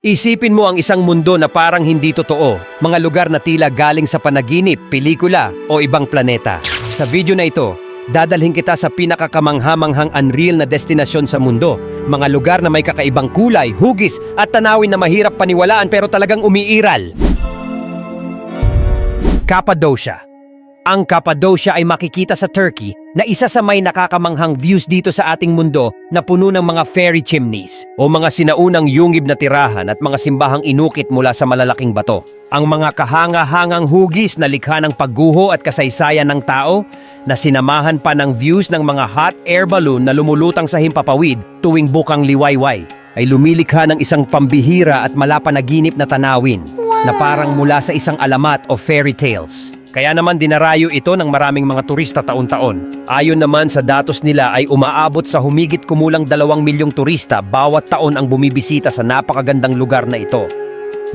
Isipin mo ang isang mundo na parang hindi totoo, mga lugar na tila galing sa panaginip, pelikula o ibang planeta. Sa video na ito, dadalhin kita sa pinakakamanghamanghang unreal na destinasyon sa mundo, mga lugar na may kakaibang kulay, hugis at tanawin na mahirap paniwalaan pero talagang umiiral. Cappadocia Ang Cappadocia ay makikita sa Turkey na isa sa may nakakamanghang views dito sa ating mundo na puno ng mga fairy chimneys o mga sinaunang yungib na tirahan at mga simbahang inukit mula sa malalaking bato. Ang mga kahanga-hangang hugis na likha ng pagguho at kasaysayan ng tao na sinamahan pa ng views ng mga hot air balloon na lumulutang sa himpapawid tuwing bukang liwayway ay lumilikha ng isang pambihira at malapanaginip na tanawin na parang mula sa isang alamat o fairy tales. Kaya naman dinarayo ito ng maraming mga turista taon-taon. Ayon naman sa datos nila ay umaabot sa humigit kumulang dalawang milyong turista bawat taon ang bumibisita sa napakagandang lugar na ito.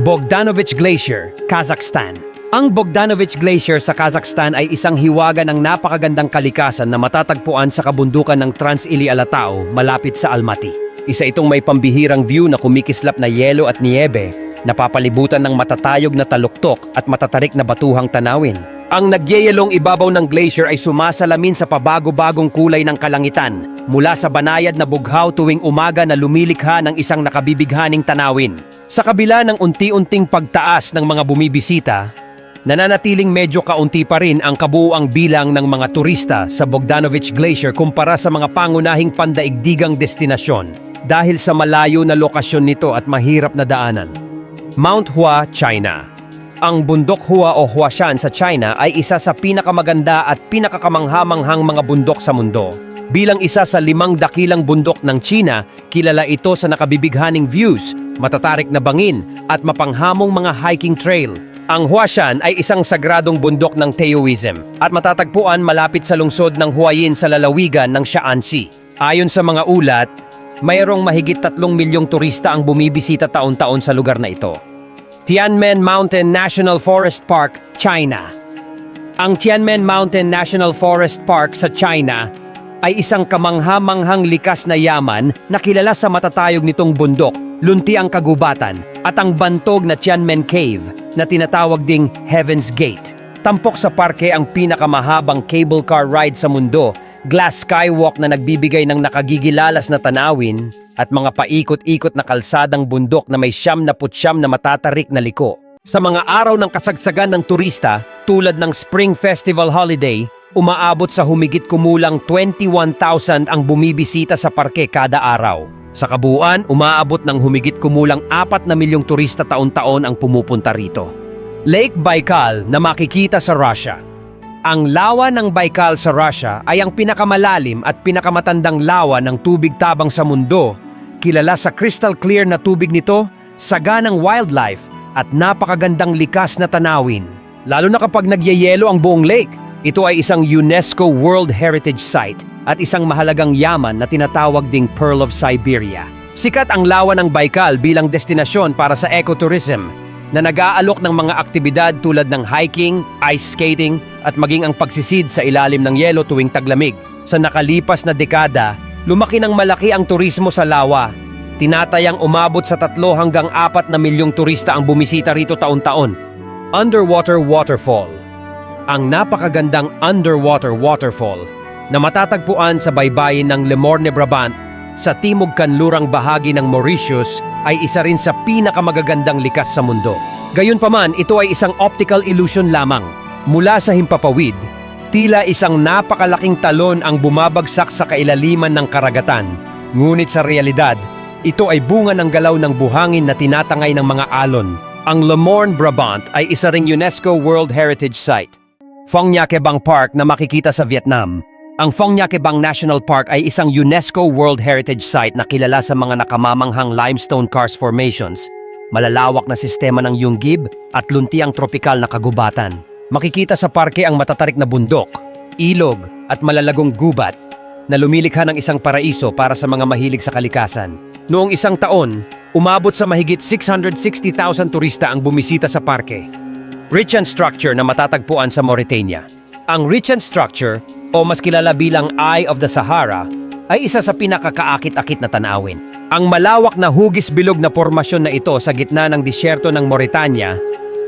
Bogdanovich Glacier, Kazakhstan. Ang Bogdanovich Glacier sa Kazakhstan ay isang hiwaga ng napakagandang kalikasan na matatagpuan sa kabundukan ng Trans-Ili Alatao malapit sa Almaty. Isa itong may pambihirang view na kumikislap na yelo at niebe napapalibutan ng matatayog na taluktok at matatarik na batuhang tanawin. Ang nagyeyelong ibabaw ng glacier ay sumasalamin sa pabago-bagong kulay ng kalangitan mula sa banayad na bughaw tuwing umaga na lumilikha ng isang nakabibighaning tanawin. Sa kabila ng unti-unting pagtaas ng mga bumibisita, nananatiling medyo kaunti pa rin ang kabuuang bilang ng mga turista sa Bogdanovich Glacier kumpara sa mga pangunahing pandaigdigang destinasyon dahil sa malayo na lokasyon nito at mahirap na daanan. Mount Hua, China. Ang bundok Hua o Huashan sa China ay isa sa pinakamaganda at pinakakamanghamanghang mga bundok sa mundo. Bilang isa sa limang dakilang bundok ng China, kilala ito sa nakabibighaning views, matatarik na bangin at mapanghamong mga hiking trail. Ang Huashan ay isang sagradong bundok ng Taoism at matatagpuan malapit sa lungsod ng Huayin sa lalawigan ng Shaanxi. Ayon sa mga ulat, mayroong mahigit tatlong milyong turista ang bumibisita taon-taon sa lugar na ito. Tianmen Mountain National Forest Park, China. Ang Tianmen Mountain National Forest Park sa China ay isang kamangha-manghang likas na yaman na kilala sa matatayog nitong bundok, lunti ang kagubatan, at ang bantog na Tianmen Cave na tinatawag ding Heaven's Gate. Tampok sa parke ang pinakamahabang cable car ride sa mundo glass skywalk na nagbibigay ng nakagigilalas na tanawin at mga paikot-ikot na kalsadang bundok na may siyam na putsyam na matatarik na liko. Sa mga araw ng kasagsagan ng turista, tulad ng Spring Festival Holiday, umaabot sa humigit kumulang 21,000 ang bumibisita sa parke kada araw. Sa kabuuan, umaabot ng humigit kumulang 4 na milyong turista taon-taon ang pumupunta rito. Lake Baikal na makikita sa Russia ang lawa ng Baikal sa Russia ay ang pinakamalalim at pinakamatandang lawa ng tubig tabang sa mundo. Kilala sa crystal clear na tubig nito, saganang wildlife at napakagandang likas na tanawin. Lalo na kapag nagyayelo ang buong lake, ito ay isang UNESCO World Heritage Site at isang mahalagang yaman na tinatawag ding Pearl of Siberia. Sikat ang lawa ng Baikal bilang destinasyon para sa ecotourism na nag-aalok ng mga aktibidad tulad ng hiking, ice skating at maging ang pagsisid sa ilalim ng yelo tuwing taglamig. Sa nakalipas na dekada, lumaki ng malaki ang turismo sa lawa. Tinatayang umabot sa tatlo hanggang apat na milyong turista ang bumisita rito taon-taon. Underwater Waterfall Ang napakagandang underwater waterfall na matatagpuan sa baybayin ng Lemorne Brabant sa timog kanlurang bahagi ng Mauritius ay isa rin sa pinakamagagandang likas sa mundo. Gayunpaman, ito ay isang optical illusion lamang. Mula sa himpapawid, tila isang napakalaking talon ang bumabagsak sa kailaliman ng karagatan. Ngunit sa realidad, ito ay bunga ng galaw ng buhangin na tinatangay ng mga alon. Ang Le Morne Brabant ay isa ring UNESCO World Heritage Site. Phong Nha Bang Park na makikita sa Vietnam ang Bang National Park ay isang UNESCO World Heritage Site na kilala sa mga nakamamanghang limestone karst formations, malalawak na sistema ng yunggib at luntiang tropikal na kagubatan. Makikita sa parke ang matatarik na bundok, ilog at malalagong gubat na lumilikha ng isang paraiso para sa mga mahilig sa kalikasan. Noong isang taon, umabot sa mahigit 660,000 turista ang bumisita sa parke. Rich and structure na matatagpuan sa Mauritania. Ang rich and structure o mas kilala bilang Eye of the Sahara, ay isa sa pinakakaakit-akit na tanawin. Ang malawak na hugis bilog na formasyon na ito sa gitna ng disyerto ng Mauritania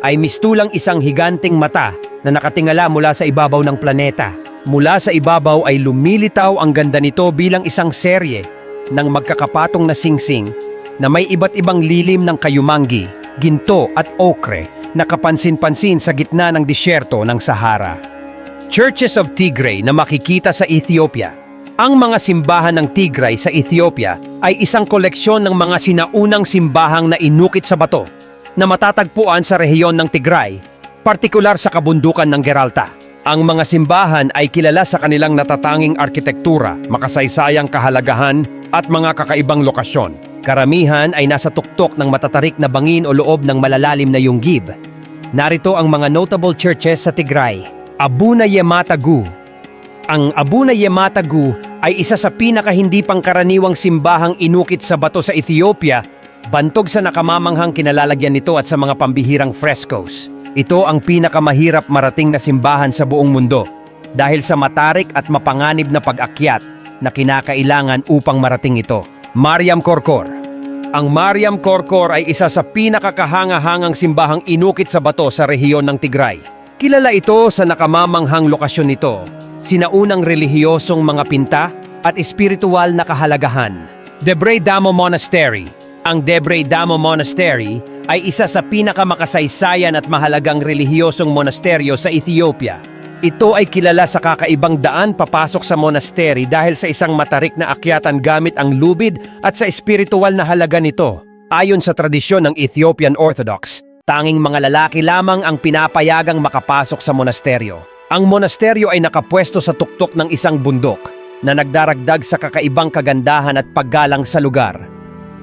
ay mistulang isang higanting mata na nakatingala mula sa ibabaw ng planeta. Mula sa ibabaw ay lumilitaw ang ganda nito bilang isang serye ng magkakapatong na singsing na may iba't ibang lilim ng kayumangi, ginto at okre na kapansin-pansin sa gitna ng disyerto ng Sahara. Churches of Tigray na makikita sa Ethiopia. Ang mga simbahan ng Tigray sa Ethiopia ay isang koleksyon ng mga sinaunang simbahang na inukit sa bato na matatagpuan sa rehiyon ng Tigray, partikular sa kabundukan ng Geralta. Ang mga simbahan ay kilala sa kanilang natatanging arkitektura, makasaysayang kahalagahan at mga kakaibang lokasyon. Karamihan ay nasa tuktok ng matatarik na bangin o loob ng malalalim na yunggib. Narito ang mga notable churches sa Tigray. Abuna Yematagu, ang Abuna Yematagu ay isa sa pinaka hindi pangkaraniwang simbahang inukit sa bato sa Ethiopia, bantog sa nakamamanghang kinalalagyan nito at sa mga pambihirang frescoes. Ito ang pinakamahirap marating na simbahan sa buong mundo dahil sa matarik at mapanganib na pag-akyat na kinakailangan upang marating ito. Mariam Korkor Ang Mariam Korkor ay isa sa pinakakahanga-hangang simbahang inukit sa bato sa rehiyon ng Tigray. Kilala ito sa nakamamanghang lokasyon nito sinaunang relihiyosong mga pinta at espiritual na kahalagahan. Debre Damo Monastery Ang Debre Damo Monastery ay isa sa pinakamakasaysayan at mahalagang relihiyosong monasteryo sa Ethiopia. Ito ay kilala sa kakaibang daan papasok sa monastery dahil sa isang matarik na akyatan gamit ang lubid at sa espiritual na halaga nito. Ayon sa tradisyon ng Ethiopian Orthodox, tanging mga lalaki lamang ang pinapayagang makapasok sa monasteryo. Ang monasteryo ay nakapwesto sa tuktok ng isang bundok na nagdaragdag sa kakaibang kagandahan at paggalang sa lugar.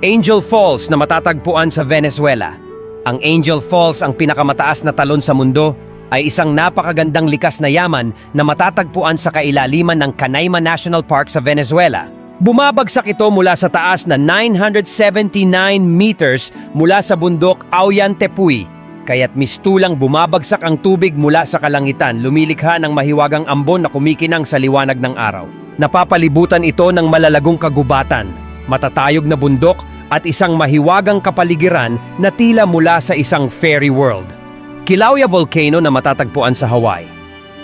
Angel Falls na matatagpuan sa Venezuela. Ang Angel Falls ang pinakamataas na talon sa mundo ay isang napakagandang likas na yaman na matatagpuan sa kailaliman ng Canaima National Park sa Venezuela. Bumabagsak ito mula sa taas na 979 meters mula sa bundok Auyantepuy kaya't mistulang bumabagsak ang tubig mula sa kalangitan, lumilikha ng mahiwagang ambon na kumikinang sa liwanag ng araw. Napapalibutan ito ng malalagong kagubatan, matatayog na bundok at isang mahiwagang kapaligiran na tila mula sa isang fairy world. Kilauea Volcano na matatagpuan sa Hawaii.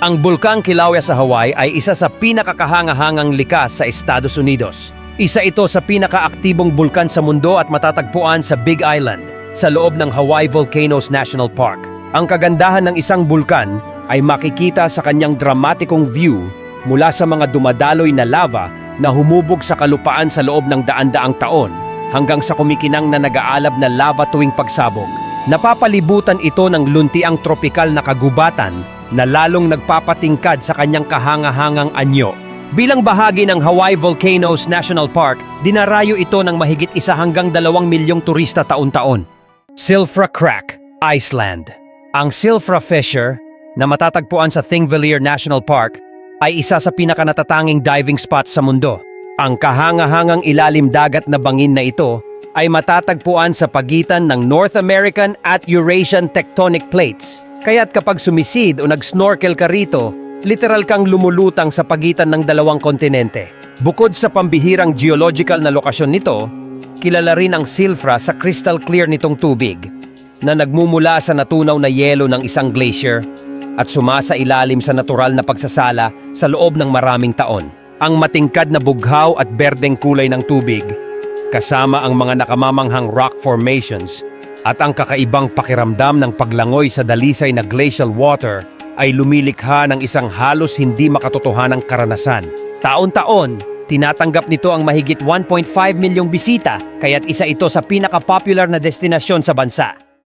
Ang bulkang Kilauea sa Hawaii ay isa sa pinakakahangahangang likas sa Estados Unidos. Isa ito sa pinakaaktibong bulkan sa mundo at matatagpuan sa Big Island sa loob ng Hawaii Volcanoes National Park. Ang kagandahan ng isang bulkan ay makikita sa kanyang dramatikong view mula sa mga dumadaloy na lava na humubog sa kalupaan sa loob ng daan-daang taon hanggang sa kumikinang na nag-aalab na lava tuwing pagsabog. Napapalibutan ito ng luntiang tropikal na kagubatan na lalong nagpapatingkad sa kanyang kahangahangang anyo. Bilang bahagi ng Hawaii Volcanoes National Park, dinarayo ito ng mahigit isa hanggang dalawang milyong turista taon-taon. Silfra Crack, Iceland. Ang Silfra Fissure, na matatagpuan sa Thingvellir National Park, ay isa sa pinakanatatanging diving spots sa mundo. Ang kahangahangang ilalim dagat na bangin na ito ay matatagpuan sa pagitan ng North American at Eurasian tectonic plates. Kaya't kapag sumisid o nag-snorkel ka rito, literal kang lumulutang sa pagitan ng dalawang kontinente. Bukod sa pambihirang geological na lokasyon nito, kilala rin ang Silfra sa crystal clear nitong tubig na nagmumula sa natunaw na yelo ng isang glacier at sumasa ilalim sa natural na pagsasala sa loob ng maraming taon. Ang matingkad na bughaw at berdeng kulay ng tubig, kasama ang mga nakamamanghang rock formations at ang kakaibang pakiramdam ng paglangoy sa dalisay na glacial water ay lumilikha ng isang halos hindi makatotohanang karanasan. Taon-taon, Tinatanggap nito ang mahigit 1.5 milyong bisita, kaya't isa ito sa pinaka-popular na destinasyon sa bansa.